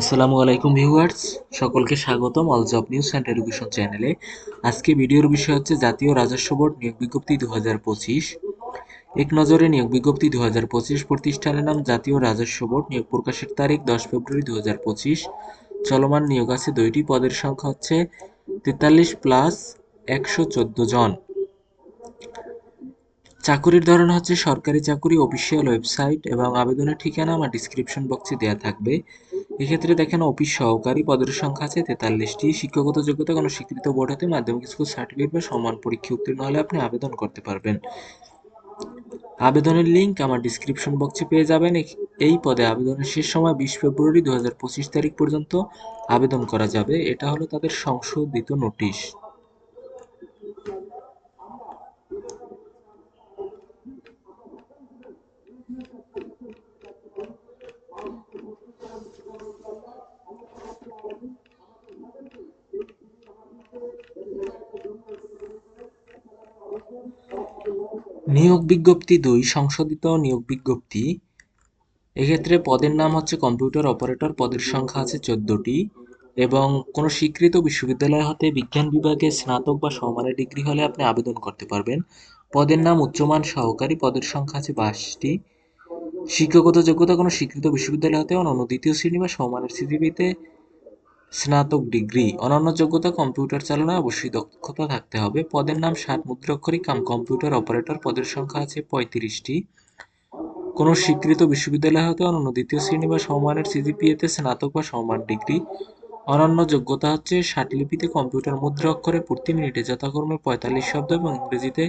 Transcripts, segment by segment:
আসসালামু আলাইকুম ভিউয়ার্স, সকলকে স্বাগতম all job news and education চ্যানেলে আজকে ভিডিওর বিষয় হচ্ছে জাতীয় রাজস্ব বোর্ড নিয়োগ বিজ্ঞপ্তি দু এক নজরে নিয়োগ বিজ্ঞপ্তি দু হাজার পঁচিশ প্রতিষ্ঠানের নাম জাতীয় রাজস্ব বোর্ড নিয়োগ প্রকাশের তারিখ দশ ফেব্রুয়ারি দু হাজার পঁচিশ। চলমান নিয়োগ আছে দুইটি, পদের সংখ্যা হচ্ছে তেতাল্লিশ প্লাস একশো চোদ্দ জন। চাকুরির ধরন হচ্ছে সরকারি চাকুরি অফিসিয়াল ওয়েবসাইট এবং আবেদনের ঠিকানা আমার ডিসক্রিপশন বক্সে দেওয়া থাকবে। এক্ষেত্রে দেখেন অফিস সহকারী পদের সংখ্যা আছে তেতাল্লিশটি। শিক্ষাগত যোগ্যতা কোনো স্বীকৃত বোর্ড হতে মাধ্যমিক স্কুল সার্টিফিকেট বা সমান পরীক্ষা উত্তীর্ণ হলে আপনি আবেদন করতে পারবেন। আবেদনের লিঙ্ক আমার ডিসক্রিপশন বক্সে পেয়ে যাবেন। এই পদে আবেদনের শেষ সময় বিশ ফেব্রুয়ারি দু হাজার পঁচিশ তারিখ পর্যন্ত আবেদন করা যাবে। এটা হলো তাদের সংশোধিত নোটিশ নিয়োগ বিজ্ঞপ্তি দুই, সংশোধিত নিয়োগ বিজ্ঞপ্তি। এক্ষেত্রে পদের নাম হচ্ছে কম্পিউটার অপারেটর, পদের সংখ্যা আছে চোদ্দটি এবং কোনো স্বীকৃত বিশ্ববিদ্যালয় হতে বিজ্ঞান বিভাগে স্নাতক বা সমমানের ডিগ্রি হলে আপনি আবেদন করতে পারবেন। পদের নাম উচ্চমান সহকারী, পদের সংখ্যা আছে বাইশটি। শিক্ষাগত যোগ্যতা কোনো স্বীকৃত বিশ্ববিদ্যালয় হতে অন্য দ্বিতীয় শ্রেণি বা সমমানের সিজিপিতে স্নাতক ডিগ্রি, অনন্য যোগ্যতা কম্পিউটার চালনায় অবশ্যই দক্ষতা থাকতে হবে। পদের নাম ষাট মুদ্রাক্ষরিক, কাম কম্পিউটার অপারেটর, পদের সংখ্যা আছে পঁয়ত্রিশটি। কোনো স্বীকৃত বিশ্ববিদ্যালয় হতে অনন্য দ্বিতীয় শ্রেণি বা সমমানের সিজিপিএতে স্নাতক বা সমমান ডিগ্রি। অনন্য যোগ্যতা হচ্ছে লিপিতে কম্পিউটার মুদ্রা অক্ষরে প্রতি মিনিটে যথাক্রমে পঁয়তাল্লিশ শব্দ এবং ইংরেজিতে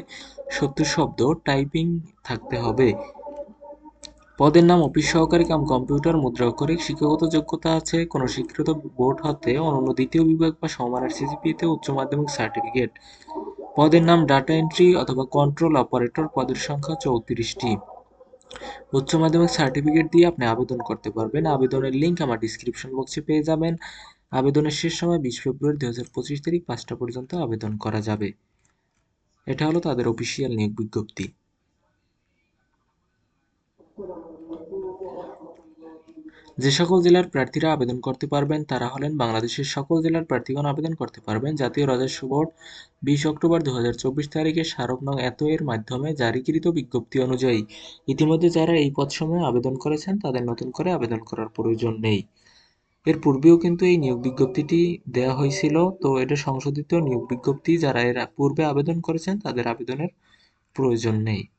সত্তর শব্দ টাইপিং থাকতে হবে। পদের নাম অফিস সহকারী কাম কম্পিউটার মুদ্রা অক্ষরিক শিক্ষাগত যোগ্যতা আছে। কোনো স্বীকৃত বোর্ড হতে অনন্য দ্বিতীয় বিভাগ বা সমানের সিজিপিতে উচ্চ মাধ্যমিক সার্টিফিকেট। পদের নাম ডাটা এন্ট্রি অথবা কন্ট্রোল অপারেটর, পদের সংখ্যা চৌত্রিশটি। উচ্চ মাধ্যমিক সার্টিফিকেট দিয়ে আপনি আবেদন করতে পারবেন। আবেদনের লিঙ্ক আমার ডিসক্রিপশন বক্সে পেয়ে যাবেন। আবেদনের শেষ সময় বিশ ফেব্রুয়ারি দু হাজার পঁচিশ তারিখ পাঁচটা পর্যন্ত আবেদন করা যাবে। এটা হলো তাদের অফিসিয়াল নিয়োগ বিজ্ঞপ্তি। যে সকল জেলার প্রার্থীরা আবেদন করতে পারবেন, তারা হলেন বাংলাদেশের সকল জেলার প্রার্থীগণ আবেদন করতে পারবেন। জাতীয় রাজস্ব বোর্ড বিশ অক্টোবর দু তারিখে স্মারক নং এত এর মাধ্যমে জারিকৃত বিজ্ঞপ্তি অনুযায়ী ইতিমধ্যে যারা এই পদসমূহে আবেদন করেছেন, তাদের নতুন করে আবেদন করার প্রয়োজন নেই। এর পূর্বেও কিন্তু এই নিয়োগ বিজ্ঞপ্তিটি দেওয়া হয়েছিল। তো এটা সংশোধিত নিয়োগ বিজ্ঞপ্তি, যারা এর পূর্বে আবেদন করেছেন, তাদের আবেদনের প্রয়োজন নেই।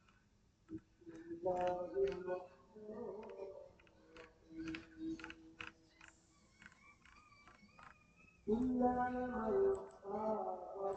إلا من